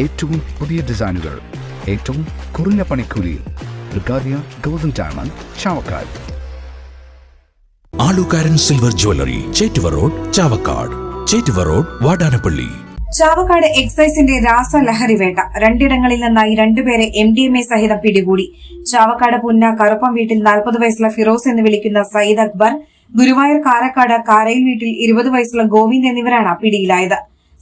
ഏറ്റവും പുതിയ ഡിസൈനുകൾ ഏറ്റവും കുറഞ്ഞ പണിക്കൂലിയിൽ. ബ്രിഗാദിയ golden diamond Chavakkad. Alukkaran silver jewellery Chettuva road Chavakkad. Chettuva road Vadanappally. Chavakkad എക്സൈസിന്റെ രാസലഹരി വേട്ട. രണ്ടിടങ്ങളിൽ നിന്നായി രണ്ടുപേരെ എം ഡി എം എ സഹിതം പിടികൂടി. ചാവക്കാട് പുന്ന കറുപ്പം വീട്ടിൽ നാൽപ്പത് വയസ്സുള്ള ഫിറോസ് എന്ന് വിളിക്കുന്ന സയ്യിദ് അക്ബർ ഗുരുവായൂർ കാരക്കാട് കാരയിൽ വീട്ടിൽ ഇരുപത് വയസ്സുള്ള ഗോവിന്ദ് എന്നിവരാണ് പിടിയിലായത്.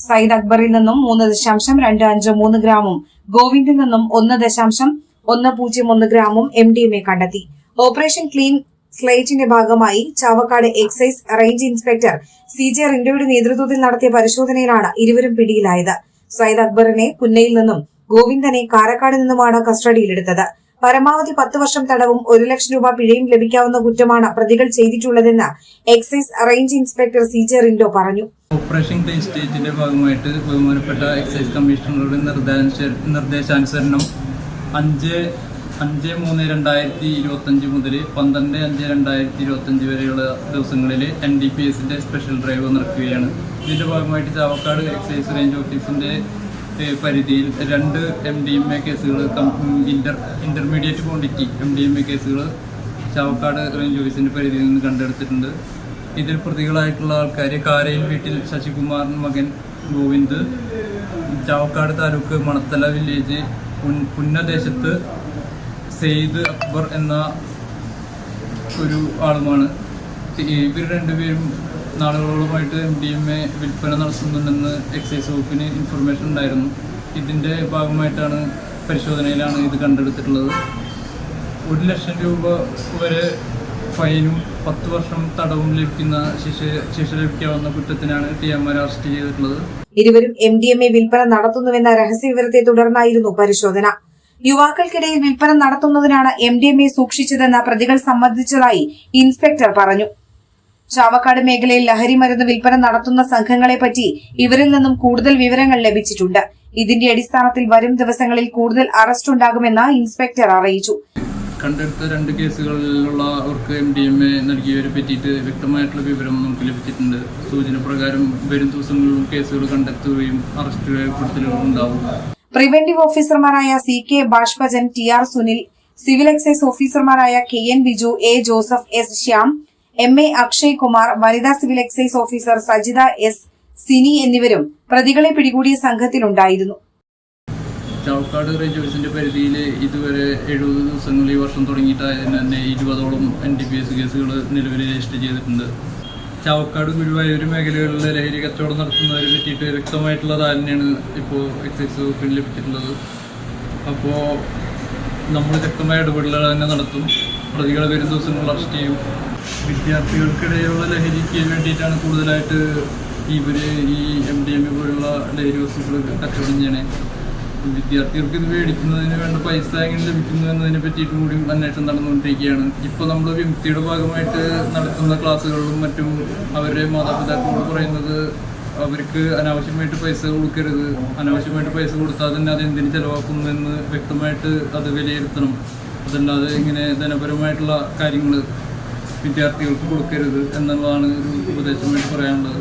സയ്യിദ് അക്ബറിൽ നിന്നും മൂന്ന് ദശാംശം രണ്ട് അഞ്ച് മൂന്ന് ഗ്രാമും ഗോവിന്ദിൽ നിന്നും ഒന്ന് ദശാംശം ഒന്ന് പൂജ്യം ഒന്ന് ഗ്രാമും എം ഡി എം എ കണ്ടെത്തി. ഓപ്പറേഷൻ ക്ലീൻ സ്ലേറ്റിന്റെ ഭാഗമായി Chavakkad excise range inspector C J റിൻഡോയുടെ നേതൃത്വത്തിൽ നടത്തിയ പരിശോധനയിലാണ് ഇരുവരും പിടിയിലായത്. സയ്യിദ് അക്ബറിനെ പുന്നയിൽ നിന്നും ഗോവിന്ദനെ കാരക്കാട് നിന്നുമാണ് കസ്റ്റഡിയിലെടുത്തത്. പരമാവധി പത്ത് വർഷം തടവും ഒരു ലക്ഷം രൂപ പിഴയും ലഭിക്കാവുന്ന കുറ്റമാണ് പ്രതികൾ ചെയ്തിട്ടുള്ളതെന്ന് excise range inspector C J Rindo പറഞ്ഞു. ഓപ്പറേഷൻ ക്ലീൻ സ്റ്റേറ്റിന്റെ ഭാഗമായിട്ട് ബഹുമാനപ്പെട്ട എക്സൈസ് കമ്മീഷണറുടെ നിർദ്ദേശാനുസരണം അഞ്ച് അഞ്ച് മൂന്ന് രണ്ടായിരത്തി ഇരുപത്തഞ്ച് മുതൽ പന്ത്രണ്ട് അഞ്ച് രണ്ടായിരത്തി ഇരുപത്തഞ്ച് വരെയുള്ള ദിവസങ്ങളിൽ എൻ ഡി പി എസിന്റെ സ്പെഷ്യൽ ഡ്രൈവ് നടക്കുകയാണ് ഇതിന്റെ ഭാഗമായിട്ട് ചാവക്കാട് എക്സൈസ് റേഞ്ച് ഓഫീസിന്റെ ഏഹ്, പരിധിയിൽ രണ്ട് എം ഡി എം എ കേസുകൾ inter intermediate quantity M D M A Chavakkad Chavakkad range ഓഫീസിന്റെ പരിധിയിൽ നിന്ന് കണ്ടെടുത്തിട്ടുണ്ട്. ഇതിൽ പ്രതികളായിട്ടുള്ള ആൾക്കാർ കാരയിൽ വീട്ടിൽ ശശികുമാറിൻ മകൻ ഗോവിന്ദ് ചാവക്കാട് താലൂക്ക് മണത്തല വില്ലേജ് പുന്നദേശത്ത് സെയ്ദ് അക്ബർ എന്ന ഒരു ആളുമാണ്. ഇവർ രണ്ടുപേരും നാളുകളോളമായിട്ട് എം ഡി എം എ വിൽപ്പന നടത്തുന്നുണ്ടെന്ന് എക്സൈസ് വകുപ്പിന് ഇൻഫർമേഷൻ ഉണ്ടായിരുന്നു. ഇതിന്റെ ഭാഗമായിട്ടാണ് പരിശോധനയിലാണ് ഇത് കണ്ടെടുത്തിട്ടുള്ളത്. ഒരു ലക്ഷം രൂപ വരെ ഫൈനും പത്ത് വർഷം തടവും ലഭിക്കുന്ന ശിക്ഷ ശിക്ഷ ലഭിക്കാവുന്ന കുറ്റത്തിനാണ് ടി എം ആർ അറസ്റ്റ് ചെയ്തിട്ടുള്ളത്. ഇരുവരും എം ഡി എം എ വിൽപ്പന നടത്തുന്നുവെന്ന രഹസ്യ വിവരത്തെ തുടർന്നായിരുന്നു പരിശോധന. യുവാക്കൾക്കിടയിൽ വിൽപ്പന നടത്തുന്നതിനാണ് എം ഡി എം എ സൂക്ഷിച്ചതെന്ന് പ്രതികൾ സമ്മതിച്ചതായി ഇൻസ്പെക്ടർ പറഞ്ഞു. ചാവക്കാട് മേഖലയിൽ ലഹരി മരുന്ന് വിൽപ്പന നടത്തുന്ന സംഘങ്ങളെപ്പറ്റി ഇവരിൽ നിന്നും കൂടുതൽ വിവരങ്ങൾ ലഭിച്ചിട്ടുണ്ട്. ഇതിന്റെ അടിസ്ഥാനത്തിൽ വരും ദിവസങ്ങളിൽ കൂടുതൽ അറസ്റ്റ് ഉണ്ടാകുമെന്ന് ഇൻസ്പെക്ടർ അറിയിച്ചു. കണ്ടെടുത്ത രണ്ട് കേസുകളിലുള്ള അവർക്ക് എം ഡി എം എ നൽകിയവരെ പറ്റിയിട്ട് വ്യക്തമായിട്ടുള്ള വിവരം നമുക്ക് ലഭിച്ചിട്ടുണ്ട്. സൂചന പ്രകാരം വരും ദിവസങ്ങളിലും കേസുകൾ കണ്ടെത്തുകയും അറസ്റ്റ് രേഖപ്പെടുത്തലുകളും ഉണ്ടാവും. പ്രിവന്റീവ് ഓഫീസർമാരായ C K Bashpajan T R Sunil civil excise ഓഫീസർമാരായ K N Biju A Joseph S Shyam M A Akshay Kumar വനിതാ civil excise officer Sajitha S Sini എന്നിവരും പ്രതികളെ പിടികൂടിയ സംഘത്തിലുണ്ടായിരുന്നു. ചാവക്കാട് ഓഫീസിന്റെ പരിധിയിൽ ഇതുവരെ എഴുപത് ദിവസങ്ങൾ ഈ വർഷം തുടങ്ങിയിട്ടായതിന് തന്നെ ഇരുപതോളം എൻ ഡി പി എസ് കേസുകൾ നിലവിൽ രജിസ്റ്റർ ചെയ്തിട്ടുണ്ട്. ചാവക്കാട് ഗുരുവായൂർ മേഖലകളിലെ ലഹരി കച്ചവടം നടത്തുന്നവരെ പറ്റിയിട്ട് വ്യക്തമായിട്ടുള്ള ധാരണയാണ് ഇപ്പോൾ എക്സൈസ് വകുപ്പിന് ലഭിച്ചിട്ടുള്ളത്. അപ്പോൾ നമ്മൾ ശക്തമായ ഇടപെടലുകൾ തന്നെ നടത്തും. പ്രതികളെ വരും ദിവസം അറസ്റ്റ് ചെയ്യും. വിദ്യാർത്ഥികൾക്കിടയിലുള്ള ലഹരിക്ക് വേണ്ടിയിട്ടാണ് കൂടുതലായിട്ട് ഇവർ ഈ എം ഡി എം എ പോലുള്ള ലഹരി വസ്തുക്കൾ കച്ചവടം ചെയ്യണേ. വിദ്യാർത്ഥികൾക്ക് ഇത് മേടിക്കുന്നതിന് വേണ്ട പൈസ എങ്ങനെ ലഭിക്കുന്നു എന്നതിനെ പറ്റിയിട്ടും കൂടി അന്വേഷണം നടന്നുകൊണ്ടിരിക്കുകയാണ്. ഇപ്പോൾ നമ്മൾ വിമുക്തിയുടെ ഭാഗമായിട്ട് നടത്തുന്ന ക്ലാസ്സുകളിലും മറ്റും അവരുടെ മാതാപിതാക്കളോട് പറയുന്നത് അവർക്ക് അനാവശ്യമായിട്ട് പൈസ കൊടുക്കരുത്. അനാവശ്യമായിട്ട് പൈസ കൊടുത്താൽ തന്നെ അത് എന്തിന് ചെലവാക്കുന്നു എന്ന് വ്യക്തമായിട്ട് അത് വിലയിരുത്തണം. അതല്ലാതെ ഇങ്ങനെ ധനപരമായിട്ടുള്ള കാര്യങ്ങൾ വിദ്യാർത്ഥികൾക്ക് കൊടുക്കരുത് എന്നുള്ളതാണ് ഒരു ഉപദേശമായിട്ട് പറയാനുള്ളത്.